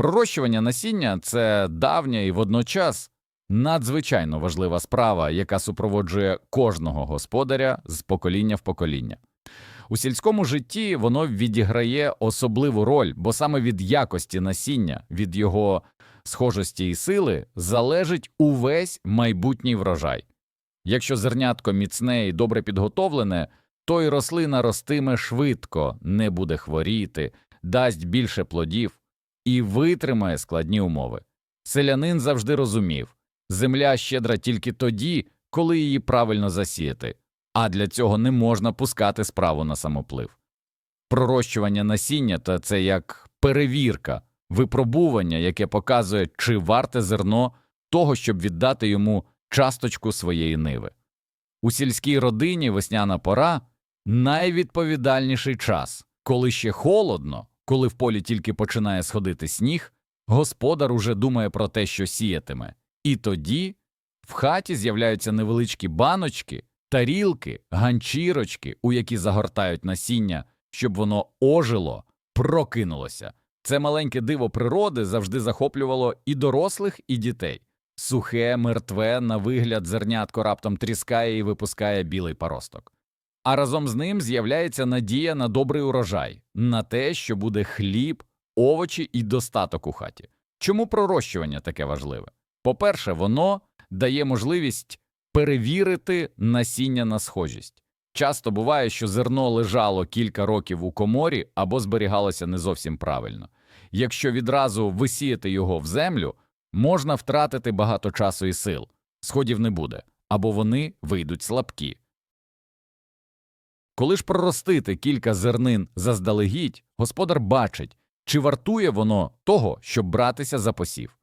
Пророщування насіння це давня і водночас надзвичайно важлива справа, яка супроводжує кожного господаря з покоління в покоління. У сільському житті воно відіграє особливу роль, бо саме від якості насіння, від його схожості і сили залежить увесь майбутній врожай. Якщо зернятко міцне і добре підготовлене, то й рослина ростиме швидко, не буде хворіти, дасть більше плодів і витримає складні умови. Селянин завжди розумів земля щедра тільки тоді, коли її правильно засіяти, а для цього не можна пускати справу на самоплив. Пророщування насіння та це як перевірка, випробування, яке показує, чи варте зерно того, щоб віддати йому часточку своєї ниви. У сільській родині весняна пора найвідповідальніший час, коли ще холодно, коли в полі тільки починає сходити сніг, господар уже думає про те, що сіятиме, і тоді в хаті з'являються невеличкі баночки, тарілки, ганчірочки, у які загортають насіння, щоб воно ожило, прокинулося. Це маленьке диво природи завжди захоплювало і дорослих, і дітей. Сухе, мертве, на вигляд зернятко раптом тріскає і випускає білий паросток. А разом з ним з'являється надія на добрий урожай, на те, що буде хліб, овочі і достаток у хаті. Чому пророщування таке важливе? По-перше, воно дає можливість перевірити насіння на схожість. Часто буває, що зерно лежало кілька років у коморі або зберігалося не зовсім правильно. Якщо відразу висіяти його в землю, можна втратити багато часу і сил, сходів не буде, або вони вийдуть слабкі. Коли ж проростити кілька зернин заздалегідь, господар бачить, чи вартує воно того, щоб братися за посів.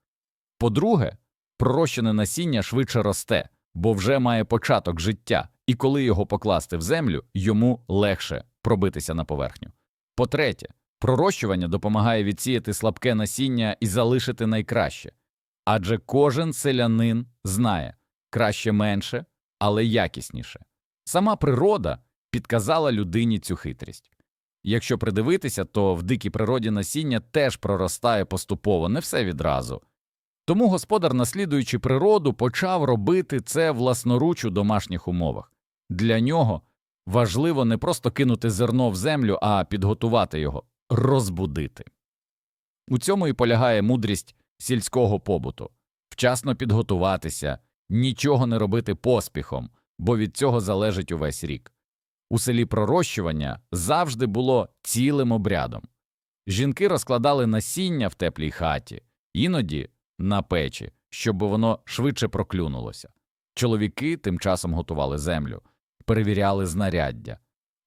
По-друге, пророщене насіння швидше росте, бо вже має початок життя, і коли його покласти в землю, йому легше пробитися на поверхню. По-третє, пророщування допомагає відсіяти слабке насіння і залишити найкраще. Адже кожен селянин знає краще менше, але якісніше. Сама природа підказала людині цю хитрість. Якщо придивитися, то в дикій природі насіння теж проростає поступово, не все відразу. Тому господар, наслідуючи природу, почав робити це власноруч у домашніх умовах. Для нього важливо не просто кинути зерно в землю, а підготувати його, розбудити. У цьому і полягає мудрість сільського побуту вчасно підготуватися, нічого не робити поспіхом, бо від цього залежить увесь рік. У селі пророщування завжди було цілим обрядом. Жінки розкладали насіння в теплій хаті, іноді на печі, щоб воно швидше проклюнулося. Чоловіки тим часом готували землю, перевіряли знаряддя.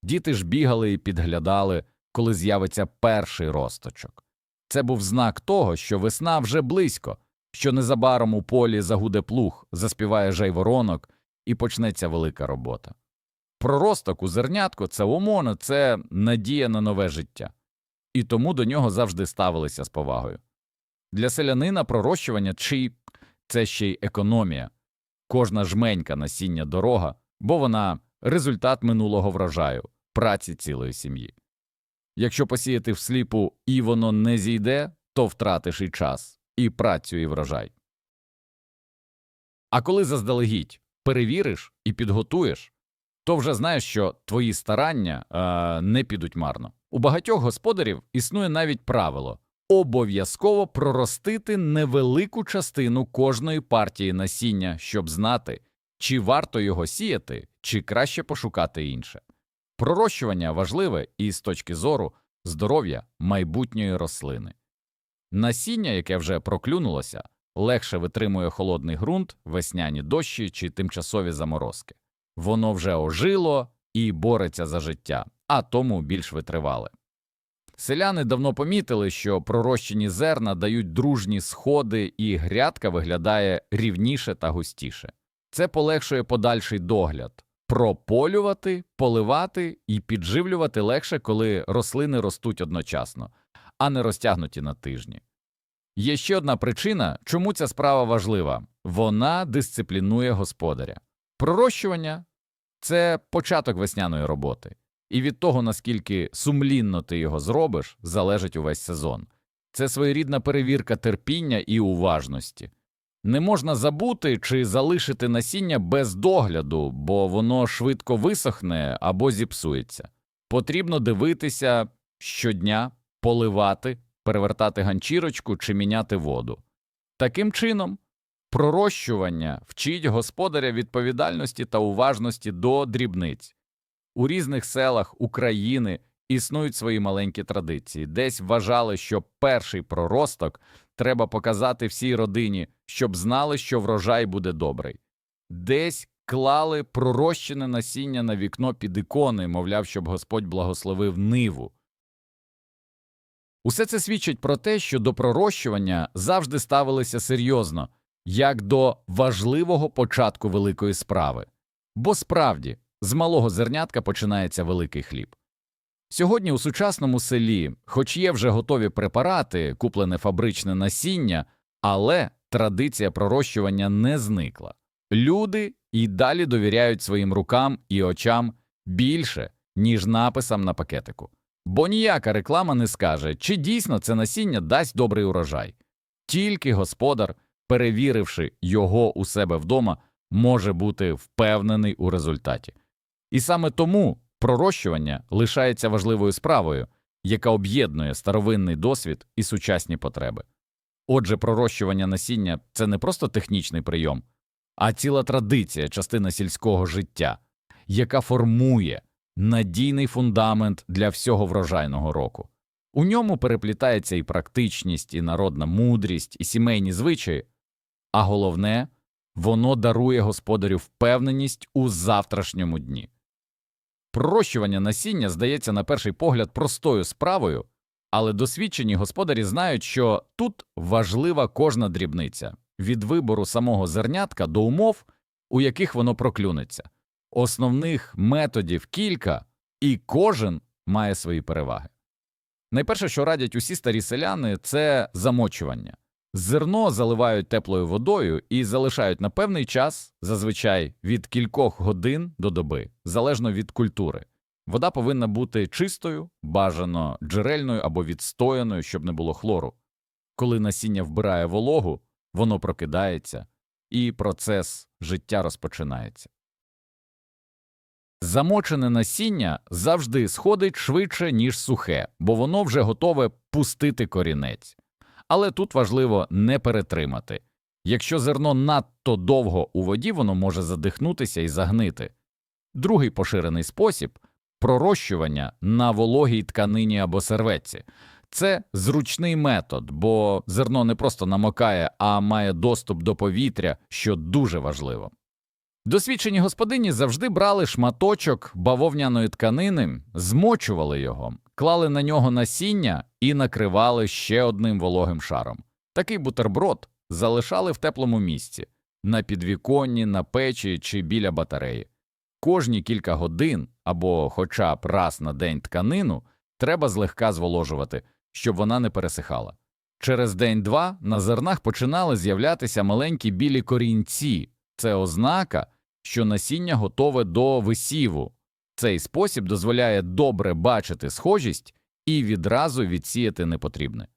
Діти ж бігали і підглядали, коли з'явиться перший росточок. Це був знак того, що весна вже близько, що незабаром у полі загуде плуг, заспіває жайворонок і почнеться велика робота. Проросток у зернятко це омона, це надія на нове життя, і тому до нього завжди ставилися з повагою. Для селянина пророщування чи це ще й економія, кожна жменька насіння дорога, бо вона результат минулого врожаю, праці цілої сім'ї. Якщо посіяти всліпу і воно не зійде, то втратиш і час, і працю, і врожай. А коли заздалегідь перевіриш і підготуєш, то вже знаєш, що твої старання е, не підуть марно. У багатьох господарів існує навіть правило обов'язково проростити невелику частину кожної партії насіння, щоб знати, чи варто його сіяти, чи краще пошукати інше. Пророщування важливе і з точки зору здоров'я майбутньої рослини. Насіння, яке вже проклюнулося, легше витримує холодний ґрунт, весняні дощі чи тимчасові заморозки. Воно вже ожило і бореться за життя, а тому більш витривале. Селяни давно помітили, що пророщені зерна дають дружні сходи, і грядка виглядає рівніше та густіше. Це полегшує подальший догляд. Прополювати, поливати і підживлювати легше, коли рослини ростуть одночасно, а не розтягнуті на тижні. Є ще одна причина, чому ця справа важлива вона дисциплінує господаря. Пророщування це початок весняної роботи, і від того, наскільки сумлінно ти його зробиш, залежить увесь сезон. це своєрідна перевірка терпіння і уважності. Не можна забути чи залишити насіння без догляду, бо воно швидко висохне або зіпсується. Потрібно дивитися щодня, поливати, перевертати ганчірочку чи міняти воду. Таким чином, пророщування вчить господаря відповідальності та уважності до дрібниць. У різних селах України існують свої маленькі традиції. Десь вважали, що перший проросток треба показати всій родині, щоб знали, що врожай буде добрий. Десь клали пророщене насіння на вікно під ікони, мовляв, щоб Господь благословив ниву. Усе це свідчить про те, що до пророщування завжди ставилися серйозно, як до важливого початку великої справи. Бо справді, з малого зернятка починається великий хліб. Сьогодні у сучасному селі, хоч є вже готові препарати, куплене фабричне насіння, але традиція пророщування не зникла. Люди і далі довіряють своїм рукам і очам більше, ніж написам на пакетику. Бо ніяка реклама не скаже, чи дійсно це насіння дасть добрий урожай. Тільки господар, перевіривши його у себе вдома, може бути впевнений у результаті. І саме тому пророщування лишається важливою справою, яка об'єднує старовинний досвід і сучасні потреби. Отже, пророщування насіння це не просто технічний прийом, а ціла традиція, частина сільського життя, яка формує надійний фундамент для всього врожайного року. У ньому переплітається і практичність, і народна мудрість, і сімейні звичаї, а головне, воно дарує господарю впевненість у завтрашньому дні. Пророщування насіння здається на перший погляд простою справою, але досвідчені господарі знають, що тут важлива кожна дрібниця від вибору самого зернятка до умов, у яких воно проклюнеться. Основних методів кілька, і кожен має свої переваги. Найперше, що радять усі старі селяни, це замочування. Зерно заливають теплою водою і залишають на певний час, зазвичай від кількох годин до доби, залежно від культури. Вода повинна бути чистою, бажано джерельною або відстояною, щоб не було хлору. Коли насіння вбирає вологу, воно прокидається, і процес життя розпочинається. Замочене насіння завжди сходить швидше, ніж сухе, бо воно вже готове пустити корінець. Але тут важливо не перетримати. Якщо зерно надто довго у воді, воно може задихнутися і загнити. Другий поширений спосіб пророщування на вологій тканині або серветці. Це зручний метод, бо зерно не просто намокає, а має доступ до повітря, що дуже важливо. Досвідчені господині завжди брали шматочок бавовняної тканини, змочували його, клали на нього насіння і накривали ще одним вологим шаром. Такий бутерброд залишали в теплому місці на підвіконні, на печі чи біля батареї. Кожні кілька годин або хоча б раз на день тканину треба злегка зволожувати, щоб вона не пересихала. Через день-два на зернах починали з'являтися маленькі білі корінці. Це ознака, що насіння готове до висіву. Цей спосіб дозволяє добре бачити схожість і відразу відсіяти непотрібне.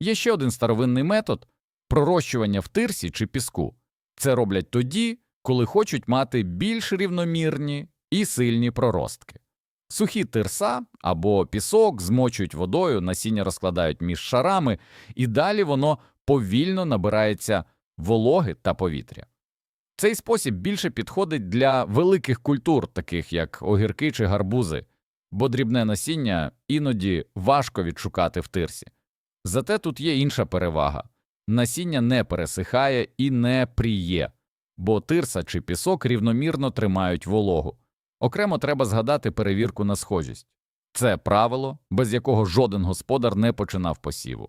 Є ще один старовинний метод пророщування в тирсі чи піску. Це роблять тоді, коли хочуть мати більш рівномірні і сильні проростки. Сухі тирса або пісок змочують водою, насіння розкладають між шарами, і далі воно повільно набирається вологи та повітря. Цей спосіб більше підходить для великих культур, таких як огірки чи гарбузи, бо дрібне насіння іноді важко відшукати в тирсі. Зате тут є інша перевага насіння не пересихає і не пріє, бо тирса чи пісок рівномірно тримають вологу. Окремо треба згадати перевірку на схожість це правило, без якого жоден господар не починав посіву.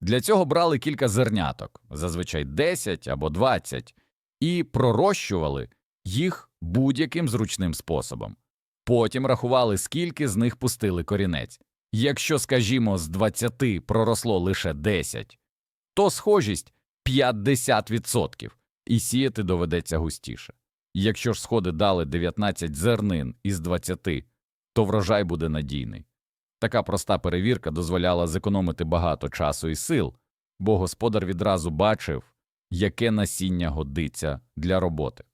Для цього брали кілька зерняток, зазвичай 10 або 20, і пророщували їх будь-яким зручним способом. Потім рахували, скільки з них пустили корінець. Якщо, скажімо, з 20 проросло лише 10, то схожість 50%, і сіяти доведеться густіше. Якщо ж сходи дали 19 зернин із 20, то врожай буде надійний. Така проста перевірка дозволяла зекономити багато часу і сил, бо господар відразу бачив, яке насіння годиться для роботи.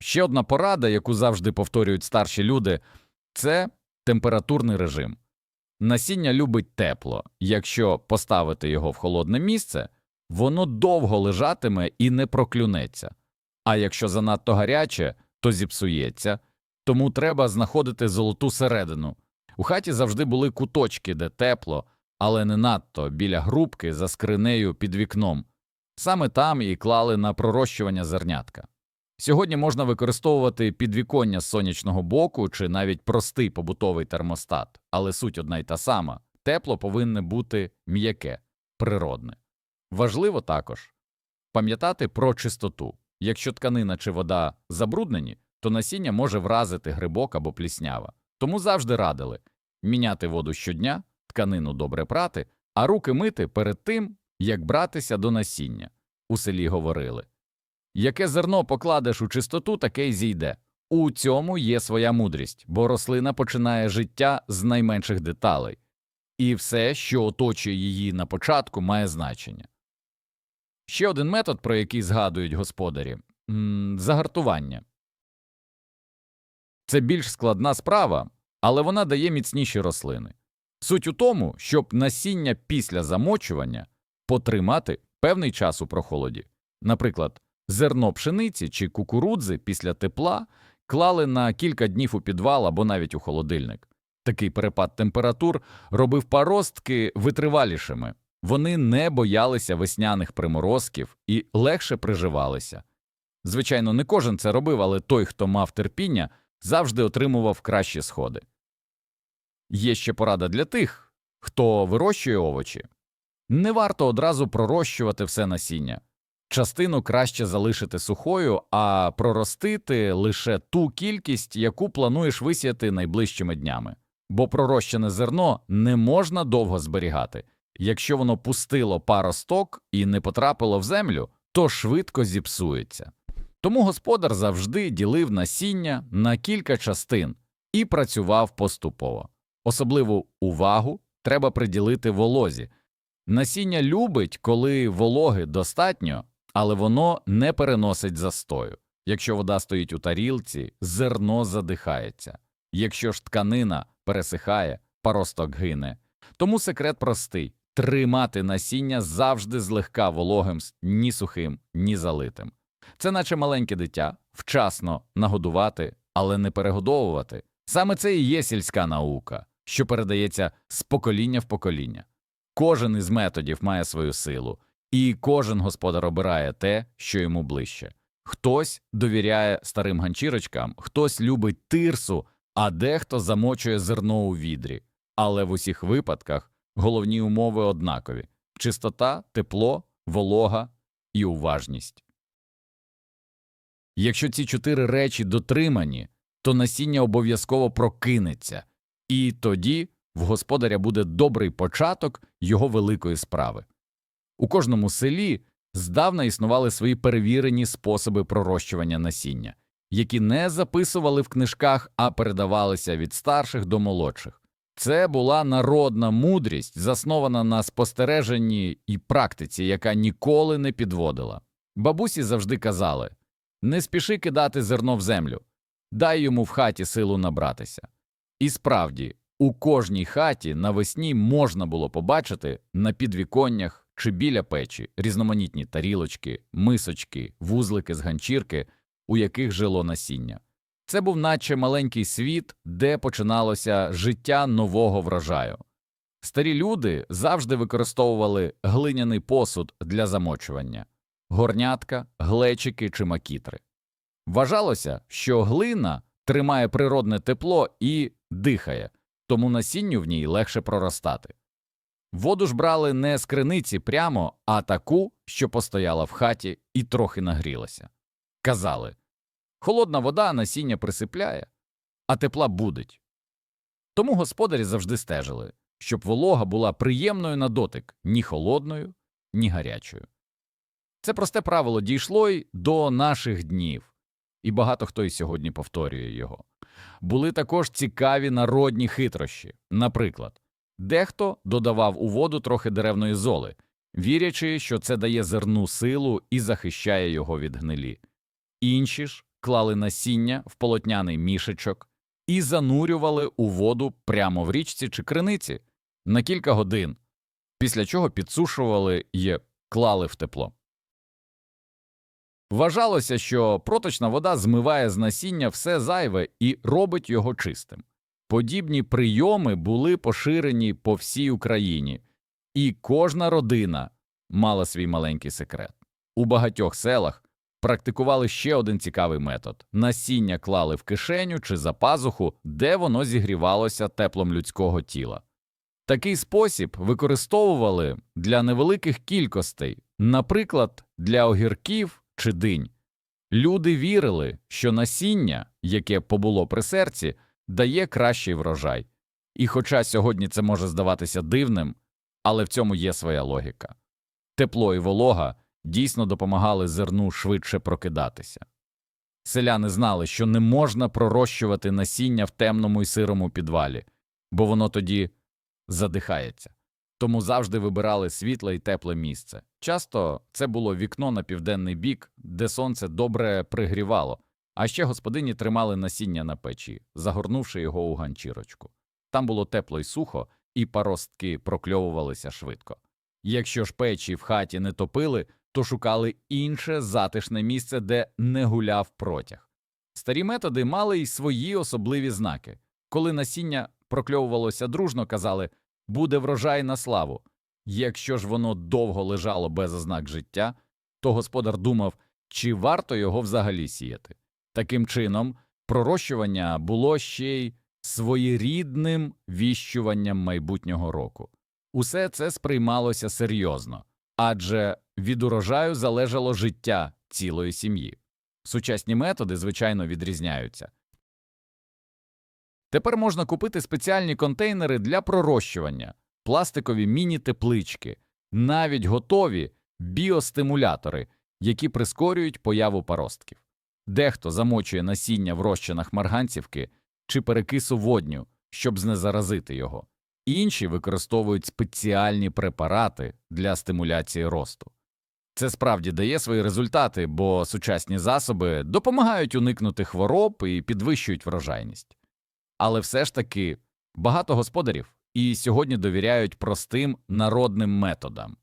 Ще одна порада, яку завжди повторюють старші люди, це температурний режим. Насіння любить тепло. Якщо поставити його в холодне місце, воно довго лежатиме і не проклюнеться. А якщо занадто гаряче, то зіпсується, тому треба знаходити золоту середину. У хаті завжди були куточки, де тепло, але не надто біля грубки за скринею під вікном. Саме там і клали на пророщування зернятка. Сьогодні можна використовувати підвіконня з сонячного боку чи навіть простий побутовий термостат, але суть одна й та сама тепло повинне бути м'яке, природне. Важливо також пам'ятати про чистоту. Якщо тканина чи вода забруднені, то насіння може вразити грибок або пліснява. Тому завжди радили міняти воду щодня, тканину добре прати, а руки мити перед тим, як братися до насіння. У селі говорили Яке зерно покладеш у чистоту, таке й зійде. У цьому є своя мудрість, бо рослина починає життя з найменших деталей, і все, що оточує її на початку, має значення. Ще один метод, про який згадують господарі загартування. Це більш складна справа, але вона дає міцніші рослини. Суть у тому, щоб насіння після замочування потримати певний час у прохолоді. Наприклад, зерно пшениці чи кукурудзи після тепла клали на кілька днів у підвал або навіть у холодильник. Такий перепад температур робив паростки витривалішими. Вони не боялися весняних приморозків і легше приживалися. Звичайно, не кожен це робив, але той, хто мав терпіння, завжди отримував кращі сходи. Є ще порада для тих, хто вирощує овочі. Не варто одразу пророщувати все насіння. Частину краще залишити сухою, а проростити лише ту кількість, яку плануєш висіяти найближчими днями. Бо пророщене зерно не можна довго зберігати. Якщо воно пустило паросток і не потрапило в землю, то швидко зіпсується. Тому господар завжди ділив насіння на кілька частин і працював поступово. Особливу увагу треба приділити волозі. Насіння любить, коли вологи достатньо, але воно не переносить застою. Якщо вода стоїть у тарілці, зерно задихається. Якщо ж тканина пересихає, паросток гине. Тому секрет простий тримати насіння завжди злегка вологим, ні сухим, ні залитим. Це наче маленьке дитя, вчасно нагодувати, але не перегодовувати. Саме це і є сільська наука, що передається з покоління в покоління. Кожен із методів має свою силу, і кожен господар обирає те, що йому ближче. Хтось довіряє старим ганчірочкам, хтось любить тирсу, а дехто замочує зерно у відрі. Але в усіх випадках головні умови однакові чистота, тепло, волога і уважність. Якщо ці чотири речі дотримані, то насіння обов'язково прокинеться, і тоді в господаря буде добрий початок його великої справи. У кожному селі здавна існували свої перевірені способи пророщування насіння, які не записували в книжках, а передавалися від старших до молодших. Це була народна мудрість, заснована на спостереженні і практиці, яка ніколи не підводила. Бабусі завжди казали не спіши кидати зерно в землю, дай йому в хаті силу набратися. І справді, у кожній хаті навесні можна було побачити на підвіконнях чи біля печі різноманітні тарілочки, мисочки, вузлики з ганчірки, у яких жило насіння. Це був наче маленький світ, де починалося життя нового врожаю. Старі люди завжди використовували глиняний посуд для замочування горнятка, глечики чи макітри. Вважалося, що глина тримає природне тепло і дихає, тому насінню в ній легше проростати. Воду ж брали не з криниці прямо, а таку, що постояла в хаті і трохи нагрілася. Казали холодна вода насіння присипляє, а тепла будить. Тому господарі завжди стежили, щоб волога була приємною на дотик ні холодною, ні гарячою. Це просте правило дійшло й до наших днів, і багато хто й сьогодні повторює його. Були також цікаві народні хитрощі. Наприклад, дехто додавав у воду трохи деревної золи, вірячи, що це дає зерну силу і захищає його від гнилі. Інші ж клали насіння в полотняний мішечок і занурювали у воду прямо в річці чи криниці на кілька годин, після чого підсушували і клали в тепло. Вважалося, що проточна вода змиває з насіння все зайве і робить його чистим. Подібні прийоми були поширені по всій Україні, і кожна родина мала свій маленький секрет. У багатьох селах практикували ще один цікавий метод насіння клали в кишеню чи за пазуху, де воно зігрівалося теплом людського тіла. Такий спосіб використовували для невеликих кількостей, наприклад, для огірків чи динь. Люди вірили, що насіння, яке побуло при серці, дає кращий врожай. І хоча сьогодні це може здаватися дивним, але в цьому є своя логіка. Тепло і волога дійсно допомагали зерну швидше прокидатися. Селяни знали, що не можна пророщувати насіння в темному і сирому підвалі, бо воно тоді задихається. Тому завжди вибирали світле і тепле місце. Часто це було вікно на південний бік, де сонце добре пригрівало, а ще господині тримали насіння на печі, загорнувши його у ганчірочку. Там було тепло й сухо, і паростки прокльовувалися швидко. Якщо ж печі в хаті не топили, то шукали інше затишне місце, де не гуляв протяг. Старі методи мали й свої особливі знаки. Коли насіння прокльовувалося дружно, казали буде врожай на славу. Якщо ж воно довго лежало без ознак життя, то господар думав, чи варто його взагалі сіяти. Таким чином, пророщування було ще й своєрідним віщуванням майбутнього року. Усе це сприймалося серйозно, адже від урожаю залежало життя цілої сім'ї. Сучасні методи, звичайно, відрізняються. Тепер можна купити спеціальні контейнери для пророщування, пластикові міні-теплички, навіть готові біостимулятори, які прискорюють появу паростків. Дехто замочує насіння в розчинах марганцівки чи перекису водню, щоб знезаразити його, інші використовують спеціальні препарати для стимуляції росту. Це справді дає свої результати, бо сучасні засоби допомагають уникнути хвороб і підвищують врожайність. Але все ж таки багато господарів і сьогодні довіряють простим народним методам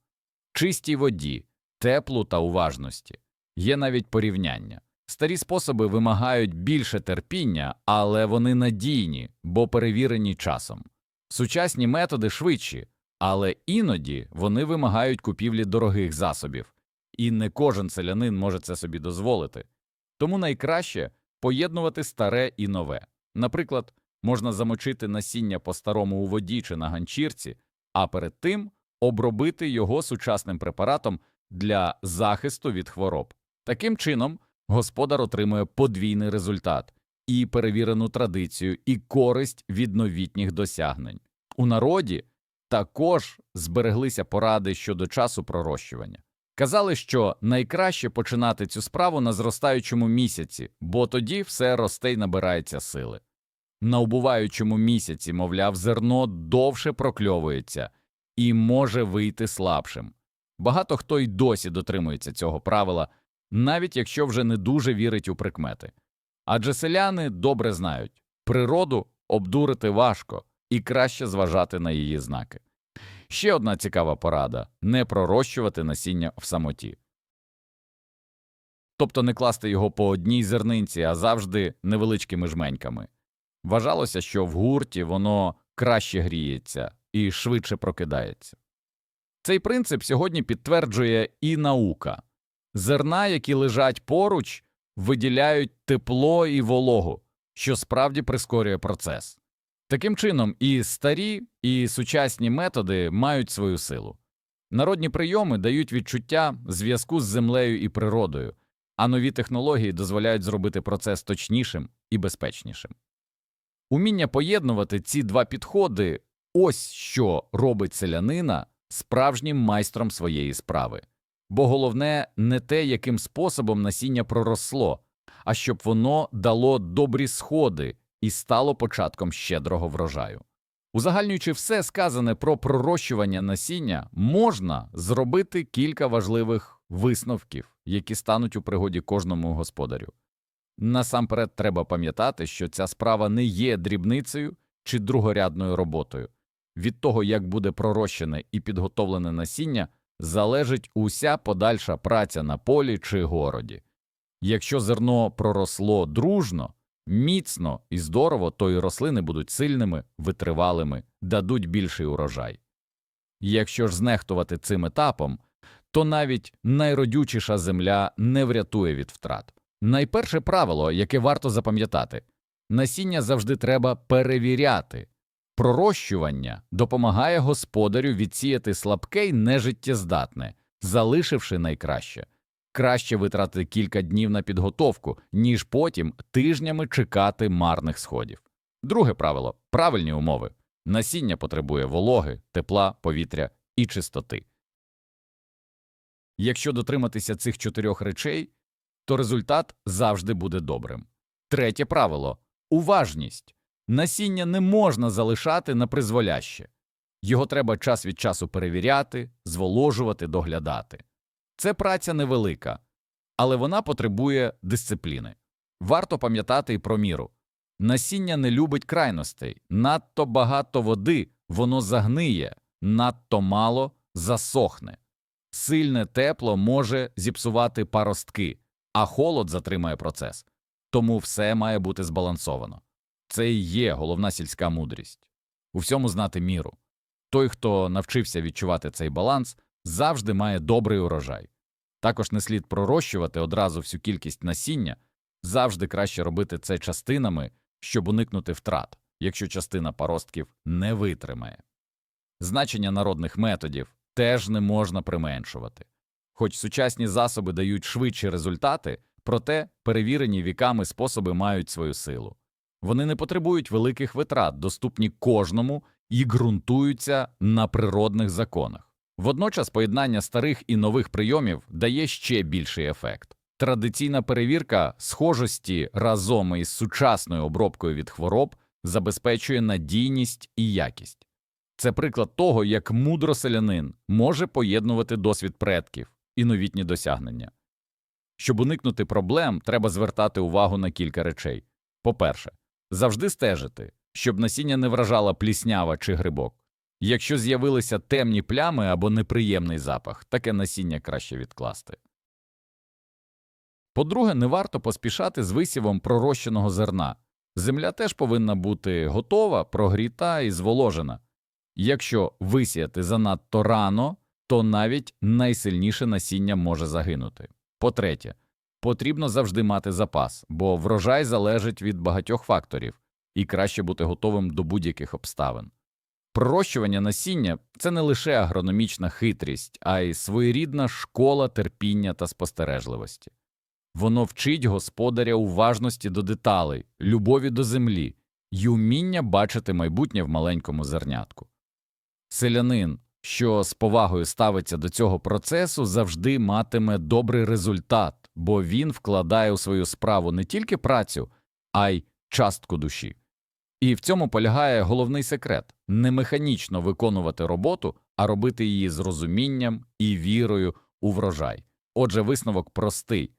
чистій воді, теплу та уважності. Є навіть порівняння. Старі способи вимагають більше терпіння, але вони надійні, бо перевірені часом. Сучасні методи швидші, але іноді вони вимагають купівлі дорогих засобів, і не кожен селянин може це собі дозволити. Тому найкраще поєднувати старе і нове. Наприклад, можна замочити насіння по старому у воді чи на ганчірці, а перед тим обробити його сучасним препаратом для захисту від хвороб. Таким чином, господар отримує подвійний результат і перевірену традицію, і користь від новітніх досягнень. У народі також збереглися поради щодо часу пророщування. Казали, що найкраще починати цю справу на зростаючому місяці, бо тоді все росте й набирається сили. На убуваючому місяці, мовляв, зерно довше прокльовується і може вийти слабшим. Багато хто й досі дотримується цього правила, навіть якщо вже не дуже вірить у прикмети. Адже селяни добре знають природу обдурити важко і краще зважати на її знаки. Ще одна цікава порада не пророщувати насіння в самоті. Тобто не класти його по одній зернинці, а завжди невеличкими жменьками. Вважалося, що в гурті воно краще гріється і швидше прокидається. Цей принцип сьогодні підтверджує і наука зерна, які лежать поруч, виділяють тепло і вологу, що справді прискорює процес. Таким чином, і старі, і сучасні методи мають свою силу. Народні прийоми дають відчуття зв'язку з землею і природою, а нові технології дозволяють зробити процес точнішим і безпечнішим. Уміння поєднувати ці два підходи ось що робить селянина справжнім майстром своєї справи. Бо головне не те, яким способом насіння проросло, а щоб воно дало добрі сходи і стало початком щедрого врожаю. Узагальнюючи все сказане про пророщування насіння, можна зробити кілька важливих висновків, які стануть у пригоді кожному господарю. Насамперед треба пам'ятати, що ця справа не є дрібницею чи другорядною роботою. Від того, як буде пророщене і підготовлене насіння, залежить уся подальша праця на полі чи городі. Якщо зерно проросло дружно, міцно і здорово, то і рослини будуть сильними, витривалими, дадуть більший урожай. Якщо ж знехтувати цим етапом, то навіть найродючіша земля не врятує від втрат. Найперше правило, яке варто запам'ятати насіння завжди треба перевіряти. Пророщування допомагає господарю відсіяти слабке й нежиттєздатне, залишивши найкраще. Краще витратити кілька днів на підготовку, ніж потім тижнями чекати марних сходів. Друге правило правильні умови. Насіння потребує вологи, тепла, повітря і чистоти. Якщо дотриматися цих чотирьох речей, то результат завжди буде добрим. Третє правило уважність. Насіння не можна залишати на призволяще. Його треба час від часу перевіряти, зволожувати, доглядати. Це праця невелика, але вона потребує дисципліни. Варто пам'ятати і про міру. Насіння не любить крайностей, надто багато води воно загниє, надто мало засохне. Сильне тепло може зіпсувати паростки, а холод затримає процес. Тому все має бути збалансовано. Це і є головна сільська мудрість. У всьому знати міру. Той, хто навчився відчувати цей баланс, завжди має добрий урожай. Також не слід пророщувати одразу всю кількість насіння, завжди краще робити це частинами, щоб уникнути втрат, якщо частина паростків не витримає. Значення народних методів теж не можна применшувати. Хоч сучасні засоби дають швидші результати, проте перевірені віками способи мають свою силу. Вони не потребують великих витрат, доступні кожному і ґрунтуються на природних законах. Водночас поєднання старих і нових прийомів дає ще більший ефект. Традиційна перевірка схожості разом із сучасною обробкою від хвороб забезпечує надійність і якість. Це приклад того, як мудро селянин може поєднувати досвід предків і новітні досягнення. Щоб уникнути проблем, треба звертати увагу на кілька речей. По-перше, завжди стежити, щоб насіння не вражала пліснява чи грибок. Якщо з'явилися темні плями або неприємний запах, таке насіння краще відкласти. По-друге, не варто поспішати з висівом пророщеного зерна. Земля теж повинна бути готова, прогріта і зволожена. Якщо висіяти занадто рано, то навіть найсильніше насіння може загинути. По-третє, потрібно завжди мати запас, бо врожай залежить від багатьох факторів, і краще бути готовим до будь-яких обставин. Пророщування насіння це не лише агрономічна хитрість, а й своєрідна школа терпіння та спостережливості. Воно вчить господаря уважності до деталей, любові до землі й уміння бачити майбутнє в маленькому зернятку. Селянин, що з повагою ставиться до цього процесу, завжди матиме добрий результат, бо він вкладає у свою справу не тільки працю, а й частку душі. І в цьому полягає головний секрет не механічно виконувати роботу, а робити її з розумінням і вірою у врожай. Отже, висновок простий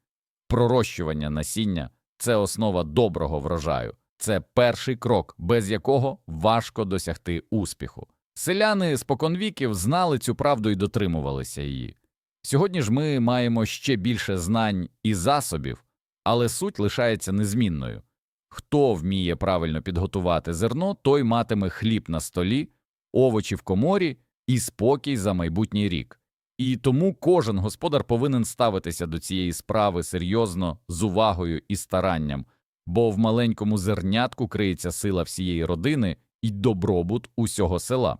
пророщування насіння це основа доброго врожаю, це перший крок, без якого важко досягти успіху. Селяни споконвіків знали цю правду і дотримувалися її. Сьогодні ж ми маємо ще більше знань і засобів, але суть лишається незмінною. Хто вміє правильно підготувати зерно, той матиме хліб на столі, овочі в коморі і спокій за майбутній рік. І тому кожен господар повинен ставитися до цієї справи серйозно, з увагою і старанням, бо в маленькому зернятку криється сила всієї родини і добробут усього села.